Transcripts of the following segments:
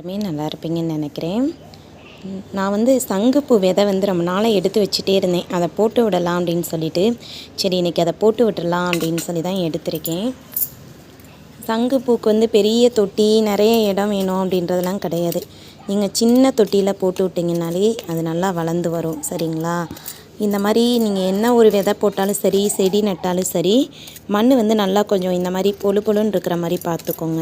எல்லாருமே நல்லா இருப்பீங்கன்னு நினைக்கிறேன். நான் வந்து சங்குப்பூ விதை வந்து ரொம்ப நாளாக எடுத்து வச்சுட்டே இருந்தேன். அதை போட்டு விடலாம் அப்படின்னு சொல்லிட்டு. சரி இன்றைக்கி அதை போட்டு விட்டுடலாம் அப்படின்னு சொல்லி தான் எடுத்திருக்கேன். சங்குப்பூக்கு வந்து பெரிய தொட்டி நிறைய இடம் வேணும் அப்படின்றதெல்லாம் கிடையாது. நீங்கள் சின்ன தொட்டியில் போட்டு விட்டிங்கனாலே அது நல்லா வளர்ந்து வரும். சரிங்களா? இந்த மாதிரி நீங்கள் என்ன ஒரு விதை போட்டாலும் சரி செடி நட்டாலும் சரி மண் வந்து நல்லா கொஞ்சம் இந்த மாதிரி பொழு பொழுன்னு இருக்கிற மாதிரி பார்த்துக்கோங்க.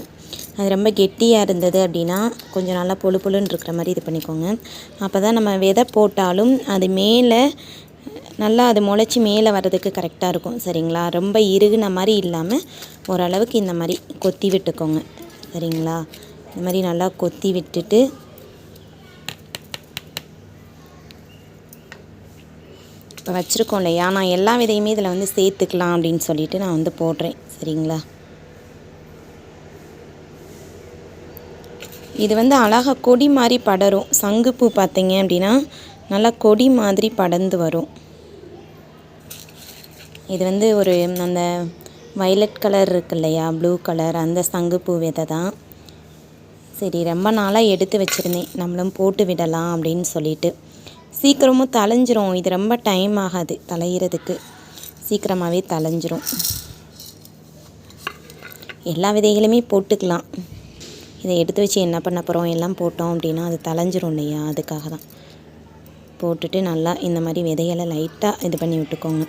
அது ரொம்ப கெட்டியாக இருந்தது அப்படின்னா கொஞ்சம் நல்லா பொழு பொழுன்னு இருக்கிற மாதிரி இது பண்ணிக்கோங்க. அப்போ தான் நம்ம விதை போட்டாலும் அது மேலே நல்லா அது முளைச்சி மேலே வர்றதுக்கு கரெக்டாக இருக்கும். சரிங்களா? ரொம்ப இறுகுன மாதிரி இல்லாமல் ஓரளவுக்கு இந்த மாதிரி கொத்தி விட்டுக்கோங்க. சரிங்களா? இந்த மாதிரி நல்லா கொத்தி விட்டுட்டு இப்போ வச்சுருக்கோம் இல்லையா நான் எல்லா விதையுமே இதில் வந்து சேர்த்துக்கலாம் அப்படின்னு சொல்லிட்டு நான் வந்து போடுறேன். சரிங்களா? இது வந்து அழகாக கொடி மாதிரி படரும். சங்குப்பூ பார்த்தீங்க அப்படின்னா நல்லா கொடி மாதிரி படர்ந்து வரும். இது வந்து ஒரு அந்த வயலட் கலர் இருக்கு இல்லையா ப்ளூ கலர் அந்த சங்குப்பூ விதை தான். சரி ரொம்ப நாளாக எடுத்து வச்சுருந்தேன். நம்மளும் போட்டு விடலாம் அப்படின்னு சொல்லிட்டு. சீக்கிரமும் தலைஞ்சிரும் இது ரொம்ப டைம் ஆகாது தலையிறதுக்கு சீக்கிரமாகவே தலைஞ்சிரும் எல்லா விதைகளுமே போட்டுக்கலாம். இதை எடுத்து வச்சு என்ன பண்ண போகிறோம் எல்லாம் போட்டோம் அப்படின்னா அது தலைஞ்சிரும் இல்லையா? அதுக்காக தான் போட்டுட்டு நல்லா இந்த மாதிரி விதைகளை லைட்டாக இது பண்ணி விட்டுக்கோங்க.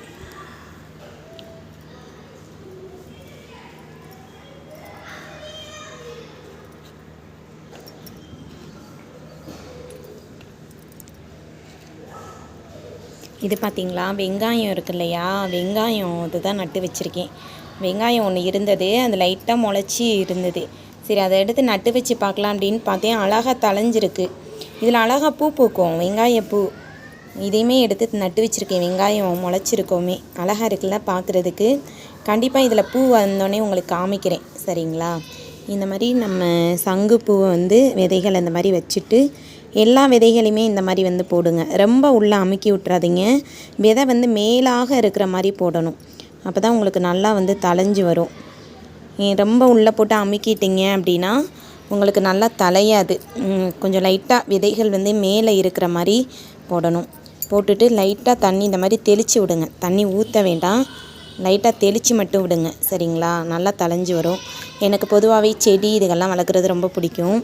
இது பார்த்தீங்களா வெங்காயம் இருக்கு இல்லையா? வெங்காயம் இதுதான் நட்டு வச்சுருக்கேன். வெங்காயம் ஒன்று இருந்தது. அது லைட்டாக முளைச்சி இருந்தது. சரி அதை எடுத்து நட்டு வச்சு பார்க்கலாம் அப்படின்னு பார்த்தேன். அழகாக தளைஞ்சிருக்கு இதில் அழகாக பூ பூக்கும். வெங்காய பூ. இதையுமே எடுத்து நட்டு வச்சுருக்கேன். வெங்காயம் முளைச்சிருக்கோமே. அழகாக இருக்குல்ல பார்க்குறதுக்கு கண்டிப்பாக இதில் பூ வந்தோடனே உங்களுக்கு காமிக்கிறேன். சரிங்களா? இந்த மாதிரி நம்ம சங்கு பூவை வந்து விதைகள் அந்த மாதிரி வச்சுட்டு எல்லா விதைகளையுமே இந்த மாதிரி வந்து போடுங்க. ரொம்ப உள்ளே அமுக்கி விட்றாதீங்க விதை வந்து மேலாக இருக்கிற மாதிரி போடணும். அப்போ தான் உங்களுக்கு நல்லா வந்து தளைஞ்சு வரும். ரொம்ப உள்ளே போட்டு அமுக்கிட்டீங்க அப்படின்னா உங்களுக்கு நல்லா தலையாது கொஞ்சம் லைட்டாக விதைகள் வந்து மேலே இருக்கிற மாதிரி போடணும். போட்டுட்டு லைட்டாக தண்ணி இந்த மாதிரி தெளித்து விடுங்க. தண்ணி ஊற்ற வேண்டாம். லைட்டாக தெளித்து மட்டும் விடுங்க. சரிங்களா? நல்லா தளைஞ்சு வரும். எனக்கு பொதுவாகவே செடி இதுகெல்லாம் வளர்க்குறது ரொம்ப பிடிக்கும்.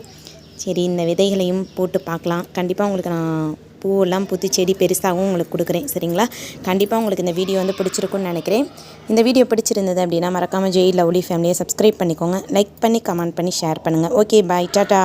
சரி இந்த விதைகளையும் போட்டு பார்க்கலாம். கண்டிப்பாக உங்களுக்கு நான் பூவெல்லாம் பூத்து செடி பெருசாகவும் உங்களுக்கு கொடுக்குறேன் சரிங்களா? கண்டிப்பாக உங்களுக்கு இந்த வீடியோ வந்து பிடிச்சிருக்குன்னு நினைக்கிறேன். இந்த வீடியோ பிடிச்சிருந்தது அப்படின்னா மறக்காமல் ஜெய் லவ்லி ஃபேமிலியை சப்ஸ்கிரைப் பண்ணிக்கோங்க. லைக் பண்ணி கமெண்ட் பண்ணி ஷேர் பண்ணுங்கள் ஓகே பாய் டாட்டா